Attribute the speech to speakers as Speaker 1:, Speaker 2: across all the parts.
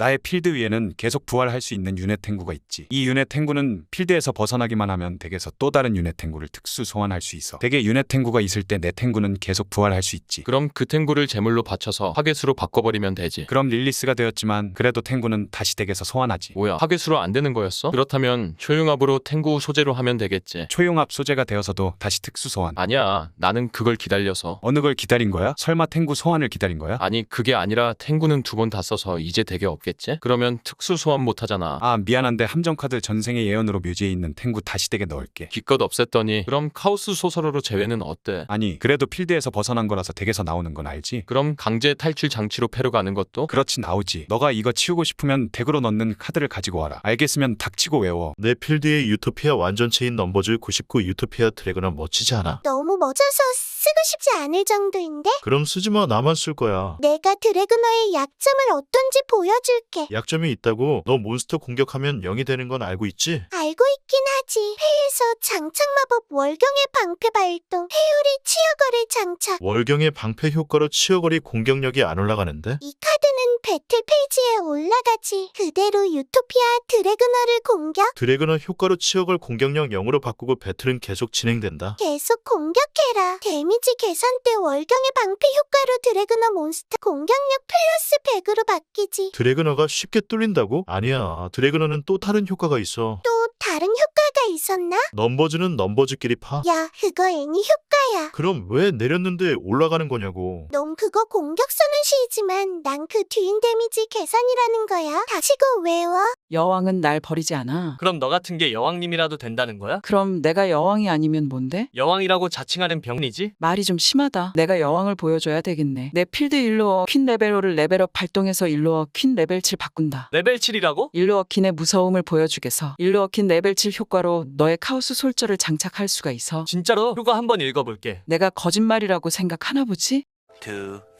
Speaker 1: 나의 필드 위에는 계속 부활할 수 있는 유넷 탱구가 있지. 이 유넷 탱구는 필드에서 벗어나기만 하면 덱에서 또 다른 유넷 탱구를 특수 소환할 수 있어. 덱에 유넷 탱구가 있을 때 내 탱구는 계속 부활할 수 있지.
Speaker 2: 그럼 그 탱구를 제물로 바쳐서 하계수로 바꿔버리면 되지.
Speaker 1: 그럼 릴리스가 되었지만 그래도 탱구는 다시 덱에서 소환하지.
Speaker 2: 뭐야 하계수로 안 되는 거였어? 그렇다면 초용합으로 탱구 소재로 하면 되겠지.
Speaker 1: 초용합 소재가 되어서도 다시 특수 소환.
Speaker 2: 아니야 나는 그걸 기다려서
Speaker 1: 어느 걸 기다린 거야? 설마 탱구 소환을 기다린 거야?
Speaker 2: 아니 그게 아니라 탱구는 두 번 다 써서 이제 덱에 없겠지? 그러면 특수 소환 못하잖아.
Speaker 1: 아 미안한데 함정 카드 전생의 예언으로 묘지에 있는 탱구 다시 덱에 넣을게.
Speaker 2: 기껏 없앴더니 그럼 카오스 소설어로 제외는 어때?
Speaker 1: 아니 그래도 필드에서 벗어난 거라서 덱에서 나오는 건 알지?
Speaker 2: 그럼 강제 탈출 장치로 패로 가는 것도?
Speaker 1: 그렇지 나오지. 너가 이거 치우고 싶으면 덱으로 넣는 카드를 가지고 와라. 알겠으면 닥치고 외워.
Speaker 3: 내 필드의 유토피아 완전체인 넘버즈 99 유토피아 드래곤은 멋지지 않아?
Speaker 4: 너무 멋져서 쓰고 싶지 않을 정도인데?
Speaker 3: 그럼 쓰지 마 나만 쓸 거야.
Speaker 4: 내가 드래그너의 약점을 어떤지 보여줄 게.
Speaker 3: 약점이 있다고 너 몬스터 공격하면 0이 되는 건 알고 있지?
Speaker 4: 알고 있긴 하지. 회에서 장착 마법 월경의 방패 발동, 회오리 치어거래 장착.
Speaker 3: 월경의 방패 효과로 치어거리 공격력이 안 올라가는데?
Speaker 4: 이 카드는 배틀 페이지에 올라가지. 그대로 유토피아 드래그너를 공격.
Speaker 3: 드래곤은 효과로 치어걸 공격력 0으로 바꾸고 배틀은 계속 진행된다.
Speaker 4: 계속 공격해라. 데미지 계산 때 월경의 방패 효과로 드래그너 몬스터 공격력 플러스 100으로 바뀌지.
Speaker 3: 드래그너가 쉽게 뚫린다고? 아니야. 드래그너는 또 다른 효과가 있어.
Speaker 4: 또 다른 효과가 있었나?
Speaker 3: 넘버즈는 넘버즈끼리 파.
Speaker 4: 야, 그거 애니 효과야.
Speaker 3: 그럼 왜 내렸는데 올라가는 거냐고.
Speaker 4: 넌 그거 공격 쏘는 시이지만 난 그 뒤인 데미지 계산이라는 거야. 다시고 외워.
Speaker 5: 여왕은 날 버리지 않아.
Speaker 6: 그럼 너 같은 게 여왕님이라도 된다는 거야?
Speaker 5: 그럼 내가 여왕이 아니면 뭔데?
Speaker 6: 여왕이라고 자칭하는 병리지?
Speaker 5: 말이 좀 심하다. 내가 여왕을 보여줘야 되겠네. 내 필드 일로어 퀸 레벨로를 레벨업 발동해서 일로어 퀸 레벨 7 바꾼다.
Speaker 6: 레벨 7이라고?
Speaker 5: 일로어 퀸의 무서움을 보여주겠어. 일로어 퀸 레벨 7 효과로 너의 카오스 솔저를 장착할 수가 있어.
Speaker 6: 진짜로? 효과 한번 읽어볼게.
Speaker 5: 내가 거짓말이라고 생각하나 보지?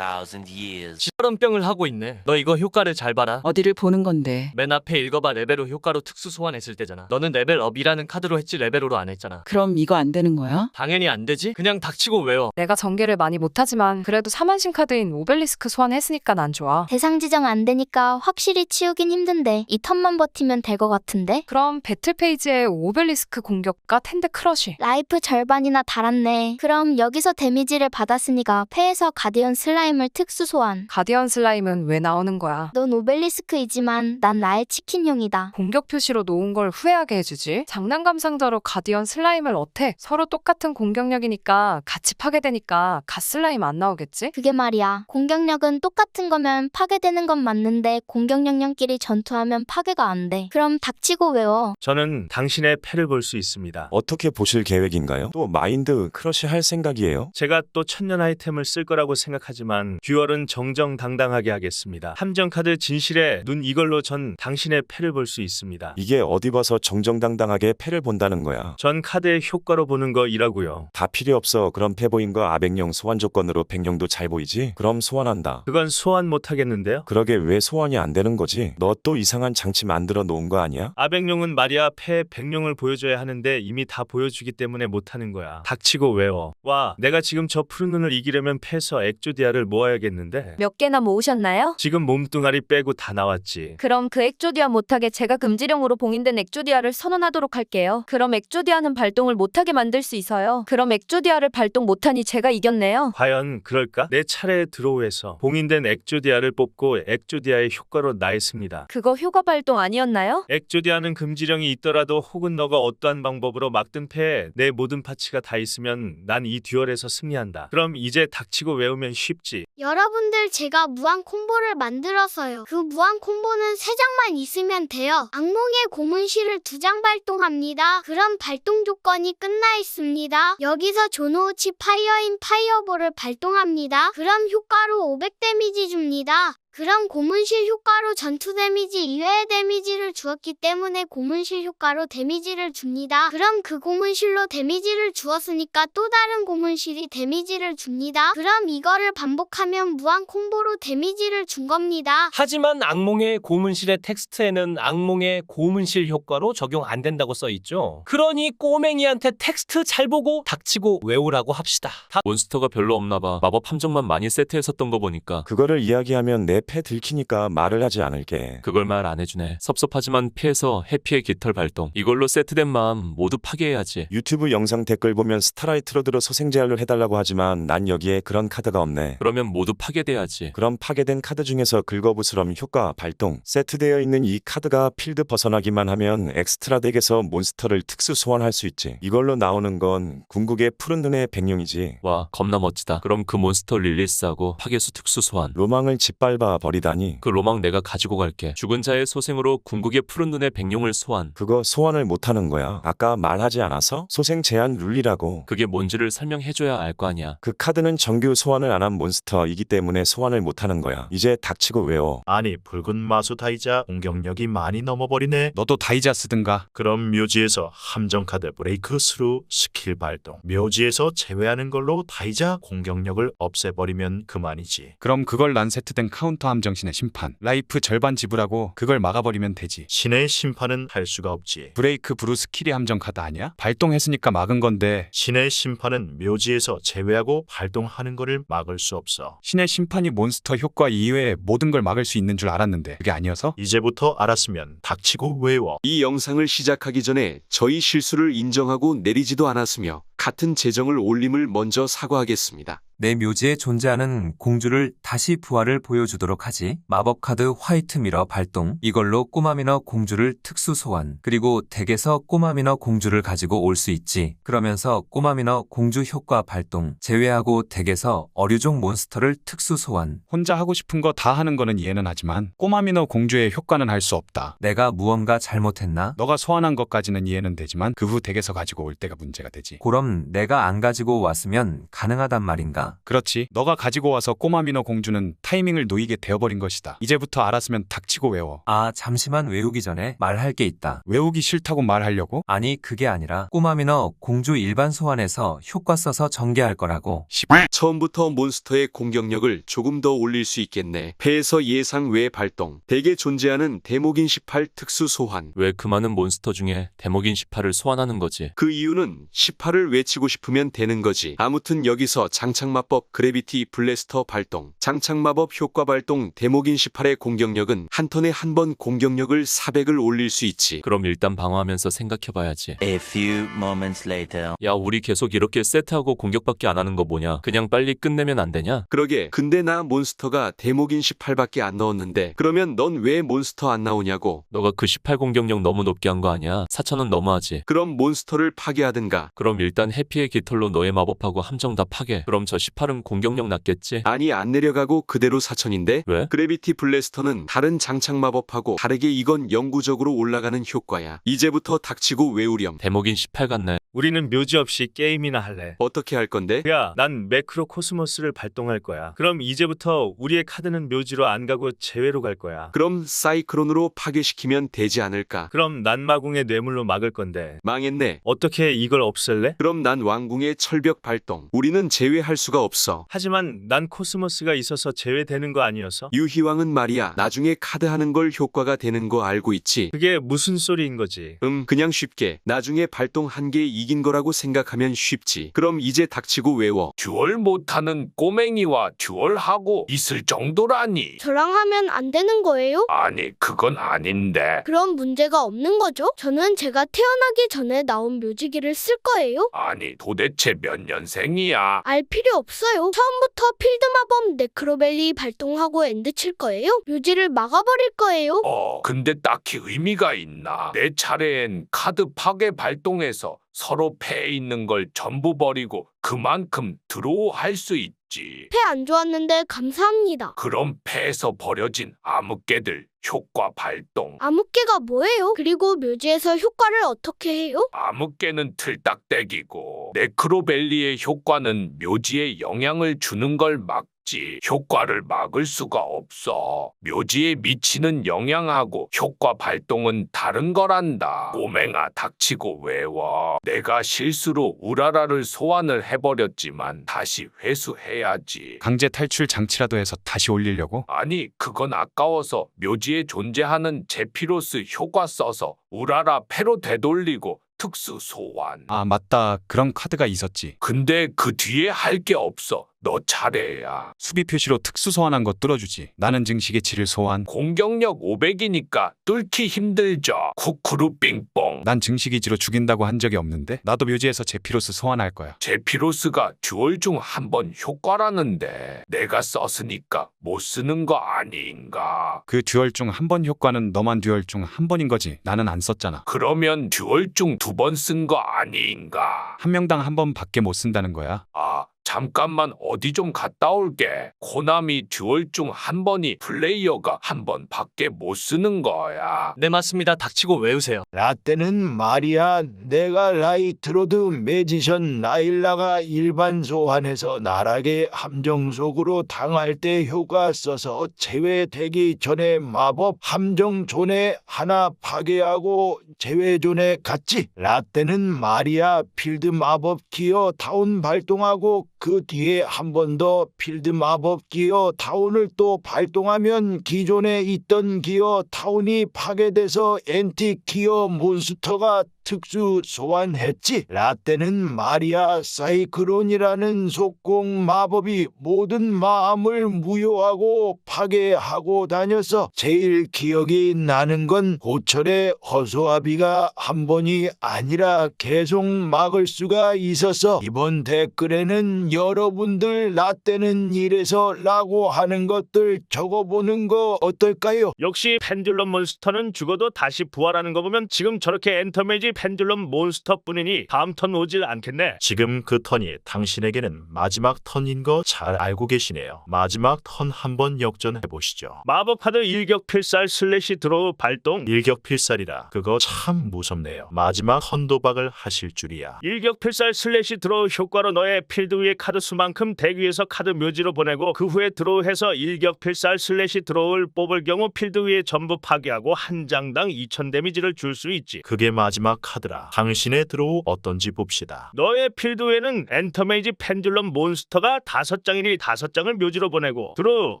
Speaker 7: 2,000 years.
Speaker 6: 시처럼 병을 하고 있네. 너 이거 효과를 잘 봐라.
Speaker 5: 어디를 보는 건데?
Speaker 6: 맨 앞에 읽어봐 레벨 5 효과로 특수 소환했을 때잖아. 너는 레벨 업이라는 카드로 했지 레벨 5로 안 했잖아.
Speaker 5: 그럼 이거 안 되는 거야?
Speaker 6: 당연히 안 되지? 그냥 닥치고 외워.
Speaker 8: 내가 전개를 많이 못하지만 그래도 사만신 카드인 오벨리스크 소환했으니까 난 좋아.
Speaker 9: 대상 지정 안 되니까 확실히 치우긴 힘든데 이 턴만 버티면 될 것 같은데?
Speaker 8: 그럼 배틀 페이지에 오벨리스크 공격과 텐데 크러쉬.
Speaker 9: 라이프 절반이나 달았네. 그럼 여기서 데미지를 받았으니까 패에서 가디언 슬라 임을 특수 소환.
Speaker 8: 가디언 슬라임은 왜 나오는 거야?
Speaker 9: 넌 오벨리스크이지만 난 나의 치킨용이다.
Speaker 8: 공격 표시로 놓은 걸 후회하게 해주지. 장난감 상자로 가디언 슬라임을 어택. 서로 똑같은 공격력이니까 같이 파괴되니까 갓 슬라임 안 나오겠지?
Speaker 9: 그게 말이야. 공격력은 똑같은 거면 파괴되는 건 맞는데 공격력령끼리 전투하면 파괴가 안 돼. 그럼 닥치고 외워.
Speaker 10: 저는 당신의 패를 볼 수 있습니다.
Speaker 11: 어떻게 보실 계획인가요? 또 마인드 크러쉬 할 생각이에요?
Speaker 10: 제가 또 천년 아이템을 쓸 거라고 생각하지만 듀얼은 정정당당하게 하겠습니다. 함정 카드 진실의 눈 이걸로 전 당신의 패를 볼 수 있습니다.
Speaker 11: 이게 어디 봐서 정정당당하게 패를 본다는 거야.
Speaker 10: 전 카드의 효과로 보는 거이라고요.
Speaker 11: 다 필요 없어. 그럼 패 보인 거 아백령 소환 조건으로 백령도 잘 보이지? 그럼 소환한다.
Speaker 10: 그건 소환 못 하겠는데요.
Speaker 11: 그러게 왜 소환이 안 되는 거지? 너 또 이상한 장치 만들어 놓은 거 아니야?
Speaker 10: 아백령은 말이야 패 백령을 보여줘야 하는데 이미 다 보여주기 때문에 못 하는 거야. 닥치고 외워. 와, 내가 지금 저 푸른 눈을 이기려면 패서 액조디아를 모아야겠는데.
Speaker 12: 몇 개나 모으셨나요?
Speaker 10: 지금 몸뚱아리 빼고 다 나왔지.
Speaker 12: 그럼 그 액조디아 못하게 제가 금지령으로 봉인된 액조디아를 선언하도록 할게요. 그럼 액조디아는 발동을 못하게 만들 수 있어요. 그럼 액조디아를 발동 못하니 제가 이겼네요.
Speaker 10: 과연 그럴까? 내 차례에 드로우해서 봉인된 액조디아를 뽑고 액조디아의 효과로 나했습니다.
Speaker 12: 그거 효과 발동 아니었나요?
Speaker 10: 액조디아는 금지령이 있더라도 혹은 너가 어떠한 방법으로 막든 패에 내 모든 파츠가 다 있으면 난 이 듀얼에서 승리한다. 그럼 이제 닥치고 외우면 쉽지.
Speaker 4: 여러분들 제가 무한 콤보를 만들어서요. 그 무한 콤보는 세 장만 있으면 돼요. 악몽의 고문실을 두 장 발동합니다. 그럼 발동 조건이 끝나 있습니다. 여기서 조노우치 파이어인 파이어볼을 발동합니다. 그럼 효과로 500 데미지 줍니다. 그럼 고문실 효과로 전투 데미지 이외의 데미지를 주었기 때문에 고문실 효과로 데미지를 줍니다. 그럼 그 고문실로 데미지를 주었으니까 또 다른 고문실이 데미지를 줍니다. 그럼 이거를 반복하면 무한 콤보로 데미지를 준 겁니다.
Speaker 6: 하지만 악몽의 고문실의 텍스트에는 악몽의 고문실 효과로 적용 안 된다고 써 있죠. 그러니 꼬맹이한테 텍스트 잘 보고 닥치고 외우라고 합시다. 다
Speaker 2: 몬스터가 별로 없나 봐. 마법 함정만 많이 세트했었던 거 보니까.
Speaker 11: 그거를 이야기하면 내패 들키니까 말을 하지 않을게.
Speaker 2: 그걸 말 안 해주네. 섭섭하지만 피해서 해피의 깃털 발동. 이걸로 세트된 마음 모두 파괴해야지.
Speaker 11: 유튜브 영상 댓글 보면 스타라이트로 들어 소생제한을 해달라고 하지만 난 여기에 그런 카드가 없네.
Speaker 2: 그러면 모두 파괴돼야지.
Speaker 11: 그럼 파괴된 카드 중에서 긁어부스럼 효과 발동 세트되어 있는 이 카드가 필드 벗어나기만 하면 엑스트라 덱에서 몬스터를 특수 소환할 수 있지. 이걸로 나오는 건 궁극의 푸른 눈의 백룡이지.
Speaker 2: 와 겁나 멋지다. 그럼 그 몬스터 릴리스하고 파괴수 특수 소환.
Speaker 11: 로망을 짓밟아 버리다니.
Speaker 2: 그 로망 내가 가지고 갈게. 죽은 자의 소생으로 궁극의 푸른 눈의 백룡을 소환.
Speaker 11: 그거 소환을 못하는 거야. 아까 말하지 않아서? 소생 제한 룰이라고.
Speaker 2: 그게 뭔지를 설명해줘야 알 거 아니야.
Speaker 11: 그 카드는 정규 소환을 안 한 몬스터이기 때문에 소환을 못하는 거야. 이제 닥치고 외워.
Speaker 3: 아니 붉은 마수 다이자 공격력이 많이 넘어버리네.
Speaker 1: 너도 다이자 쓰든가.
Speaker 3: 그럼 묘지에서 함정 카드 브레이크 스루 스킬 발동. 묘지에서 제외하는 걸로 다이자 공격력을 없애버리면 그만이지.
Speaker 1: 그럼 그걸 난 세트된 카운터 함 정신의 심판. 라이프 절반 지불하고 그걸 막아버리면 되지.
Speaker 3: 신의 심판은 할 수가 없지.
Speaker 1: 브레이크 브루 스킬이 함정 카드 아니야? 발동했으니까 막은 건데
Speaker 3: 신의 심판은 묘지에서 제외하고 발동하는 것을 막을 수 없어.
Speaker 1: 신의 심판이 몬스터 효과 이외에 모든 걸 막을 수 있는 줄 알았는데 그게 아니어서?
Speaker 3: 이제부터 알았으면 닥치고 외워.
Speaker 13: 이 영상을 시작하기 전에 저희 실수를 인정하고 내리지도 않았으며 같은 재정을 올림을 먼저 사과하겠습니다.
Speaker 14: 내 묘지에 존재하는 공주를 다시 부활을 보여주도록 하지. 마법 카드 화이트 미러 발동. 이걸로 꼬마 미너 공주를 특수 소환. 그리고 덱에서 꼬마 미너 공주를 가지고 올 수 있지. 그러면서 꼬마 미너 공주 효과 발동. 제외하고 덱에서 어류종 몬스터를 특수 소환.
Speaker 1: 혼자 하고 싶은 거 다 하는 거는 이해는 하지만 꼬마 미너 공주의 효과는 할 수 없다.
Speaker 14: 내가 무언가 잘못했나?
Speaker 1: 너가 소환한 것까지는 이해는 되지만 그 후 덱에서 가지고 올 때가 문제가 되지.
Speaker 14: 그럼 내가 안 가지고 왔으면 가능하단 말인가?
Speaker 1: 그렇지. 너가 가지고 와서 꼬마 미너 공주는 타이밍을 놓이게 되어버린 것이다. 이제부터 알았으면 닥치고 외워.
Speaker 14: 아, 잠시만 외우기 전에 말할 게 있다.
Speaker 1: 외우기 싫다고 말하려고?
Speaker 14: 아니, 그게 아니라 꼬마 미너 공주 일반 소환에서 효과 써서 전개할 거라고.
Speaker 13: 처음부터 몬스터의 공격력을 조금 더 올릴 수 있겠네. 패에서 예상 외 발동. 덱에 존재하는 데모긴 18 특수 소환.
Speaker 2: 왜 그 많은 몬스터 중에 데모긴 18을 소환하는 거지?
Speaker 13: 그 이유는 18을 외치고 싶으면 되는 거지. 아무튼 여기서 장착 마법 그래비티 블래스터 발동. 장착마법 효과 발동 데모긴 18의 공격력은 한 턴에 한 번 공격력을 400을 올릴 수 있지.
Speaker 2: 그럼 일단 방어하면서 생각해봐야지.
Speaker 7: A few moments later.
Speaker 2: 야 우리 계속 이렇게 세트하고 공격밖에 안 하는 거 뭐냐? 그냥 빨리 끝내면 안 되냐?
Speaker 13: 그러게. 근데 나 몬스터가 데모긴 18밖에 안 넣었는데 그러면 넌 왜 몬스터 안 나오냐고.
Speaker 2: 너가 그 18 공격력 너무 높게 한 거 아니야? 4천은 너무하지.
Speaker 13: 그럼 몬스터를 파괴하든가.
Speaker 2: 그럼 일단 해피의 깃털로 너의 마법하고 함정 다 파괴. 그럼 저 18은 공격력 낮겠지?
Speaker 13: 아니 안 내려가고 그대로 4천인데?
Speaker 2: 왜?
Speaker 13: 그래비티 블래스터는 다른 장착 마법하고 다르게 이건 영구적으로 올라가는 효과야. 이제부터 닥치고 외우렴.
Speaker 2: 데모긴 18 같네.
Speaker 10: 우리는 묘지 없이 게임이나 할래.
Speaker 13: 어떻게 할 건데?
Speaker 10: 야, 난 매크로 코스모스를 발동할 거야. 그럼 이제부터 우리의 카드는 묘지로 안 가고 제외로 갈 거야.
Speaker 13: 그럼 사이크론으로 파괴시키면 되지 않을까?
Speaker 10: 그럼 난 마궁의 뇌물로 막을 건데.
Speaker 13: 망했네.
Speaker 10: 어떻게 이걸 없앨래?
Speaker 13: 그럼 난 왕궁의 철벽 발동. 우리는 제외할 수가 없어.
Speaker 10: 하지만 난 코스모스가 있어서 제외되는 거 아니어서?
Speaker 13: 유희왕은 말이야. 나중에 카드 하는 걸 효과가 되는 거 알고 있지?
Speaker 10: 그게 무슨 소리인 거지?
Speaker 13: 음, 그냥 쉽게. 나중에 발동 한 개 이긴 거라고 생각하면 쉽지. 그럼 이제 닥치고 외워.
Speaker 15: 듀얼 못하는 꼬맹이와 듀얼하고 있을 정도라니.
Speaker 4: 저랑 하면 안 되는 거예요?
Speaker 15: 아니, 그건 아닌데.
Speaker 4: 그럼 문제가 없는 거죠? 저는 제가 태어나기 전에 나온 묘지기를 쓸 거예요?
Speaker 15: 아니, 도대체 몇 년생이야?
Speaker 4: 알 필요 없어요. 처음부터 필드 마법 네크로벨리 발동하고 엔드 칠 거예요? 묘지를 막아버릴 거예요?
Speaker 15: 어, 근데 딱히 의미가 있나? 내 차례엔 카드 파괴 발동해서 서로 패에 있는 걸 전부 버리고 그만큼 드로우 할 수 있지.
Speaker 4: 패 안 좋았는데 감사합니다.
Speaker 15: 그럼 패에서 버려진 암흑개들 효과 발동.
Speaker 4: 암흑개가 뭐예요? 그리고 묘지에서 효과를 어떻게 해요?
Speaker 15: 암흑개는 틀딱대기고 네크로벨리의 효과는 묘지에 영향을 주는 걸 막 지. 효과를 막을 수가 없어. 묘지에 미치는 영향하고 효과 발동은 다른 거란다. 꼬맹아 닥치고 외워. 내가 실수로 우라라를 소환을 해버렸지만 다시 회수해야지.
Speaker 1: 강제 탈출 장치라도 해서 다시 올리려고?
Speaker 15: 아니 그건 아까워서 묘지에 존재하는 제피로스 효과 써서 우라라 패로 되돌리고 특수 소환.
Speaker 1: 아 맞다. 그런 카드가 있었지.
Speaker 15: 근데 그 뒤에 할 게 없어. 너 차례야.
Speaker 1: 수비 표시로 특수 소환한 거 뚫어주지. 나는 증식의 질을 소환.
Speaker 15: 공격력 500이니까 뚫기 힘들죠. 쿠쿠루 빙뽕.
Speaker 1: 난 증식이지로 죽인다고 한 적이 없는데 나도 묘지에서 제피로스 소환할 거야.
Speaker 15: 제피로스가 듀얼 중 한 번 효과라는데 내가 썼으니까 못 쓰는 거 아닌가.
Speaker 1: 그 듀얼 중 한 번 효과는 너만 듀얼 중 한 번인 거지. 나는 안 썼잖아.
Speaker 15: 그러면 듀얼 중 두 번 쓴 거 아닌가.
Speaker 1: 한 명당 한 번 밖에 못 쓴다는 거야.
Speaker 15: 아, 잠깐만 어디 좀 갔다 올게. 코나미 듀얼 중 한 번이 플레이어가 한 번 밖에 못 쓰는 거야.
Speaker 6: 네 맞습니다. 닥치고 외우세요.
Speaker 16: 라떼는 말이야 내가 라이트로드 매지션 나일라가 일반 소환해서 나락의 함정 속으로 당할 때 효과 써서 제외되기 전에 마법 함정 존에 하나 파괴하고 제외 존에 갔지 라떼는 말이야 필드 마법 기어 타운 발동하고 그 뒤에 한 번 더 필드 마법 기어 타운을 또 발동하면 기존에 있던 기어 타운이 파괴돼서 엔티 기어 몬스터가 특수 소환했지. 라떼는 마리아 사이클론이라는 속공 마법이 모든 마음을 무효하고 파괴하고 다녀서 제일 기억이 나는 건 고철의 허소아비가 한 번이 아니라 계속 막을 수가 있어서 이번 댓글에는 여러분들 라떼는 이래서 라고 하는 것들 적어보는 거 어떨까요?
Speaker 10: 역시 펜듈럼 몬스터는 죽어도 다시 부활하는 거 보면 지금 저렇게 엔터메이지 펜듈럼 몬스터뿐이니 다음 턴 오질 않겠네.
Speaker 3: 지금 그 턴이 당신에게는 마지막 턴인 거 잘 알고 계시네요. 마지막 턴 한번 역전해 보시죠.
Speaker 10: 마법 카드 일격 필살 슬래시 드로우 발동.
Speaker 3: 일격 필살이라 그거 참 무섭네요. 마지막 턴 도박을 하실 줄이야.
Speaker 10: 일격 필살 슬래시 드로우 효과로 너의 필드 위의 카드 수만큼 덱 위에서 카드 묘지로 보내고 그 후에 드로우해서 일격 필살 슬래시 드로우를 뽑을 경우 필드 위에 전부 파괴하고 한 장당 2000 데미지를 줄 수 있지.
Speaker 3: 그게 마지막 카드라. 당신의 드로우 어떤지 봅시다.
Speaker 10: 너의 필드 위에는 엔터메이지 펜듈럼 몬스터가 다섯 장이니 다섯 장을 묘지로 보내고 드로우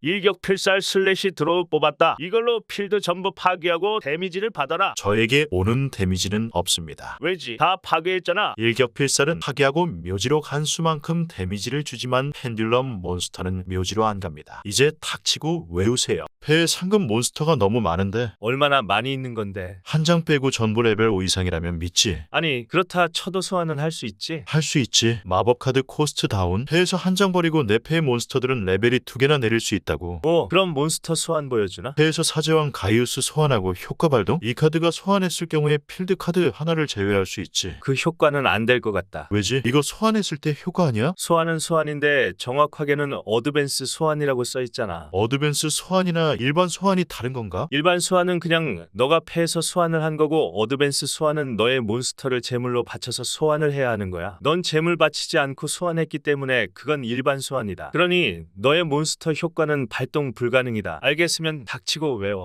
Speaker 10: 일격 필살 슬래시 드로우 뽑았다. 이걸로 필드 전부 파괴하고 데미지를 받아라.
Speaker 3: 저에게 오는 데미지는 없습니다.
Speaker 10: 왜지? 다 파괴했잖아.
Speaker 3: 일격 필살은 파괴하고 묘지로 간 수만큼 데미지를 주지만 펜듈럼 몬스터는 묘지로 안 갑니다. 이제 탁 치고 외우세요. 배에 상금 몬스터가 너무 많은데
Speaker 10: 얼마나 많이 있는 건데.
Speaker 3: 한 장 빼고 전부 레벨 5 이상이라면 믿지.
Speaker 10: 아니 그렇다 쳐도 소환은 할 수 있지.
Speaker 3: 할 수 있지. 마법 카드 코스트 다운. 배에서 한 장 버리고 내 패의 몬스터들은 레벨이 두 개나 내릴 수 있다고.
Speaker 10: 오 그럼 몬스터 소환 보여주나?
Speaker 3: 배에서 사제왕 가이우스 소환하고 효과 발동? 이 카드가 소환했을 경우에 필드 카드 하나를 제외할 수 있지.
Speaker 10: 그 효과는 안 될 것 같다.
Speaker 3: 왜지? 이거 소환했을 때 효과 아니야?
Speaker 10: 소환은 소환인데 정확하게는 어드밴스 소환이라고 써 있잖아.
Speaker 3: 어드밴스 소환이나 일반 소환이 다른 건가?
Speaker 10: 일반 소환은 그냥 너가 패에서 소환을 한 거고 어드밴스 소환은 너의 몬스터를 제물로 바쳐서 소환을 해야 하는 거야. 넌 제물 바치지 않고 소환했기 때문에 그건 일반 소환이다. 그러니 너의 몬스터 효과는 발동 불가능이다. 알겠으면 닥치고 외워.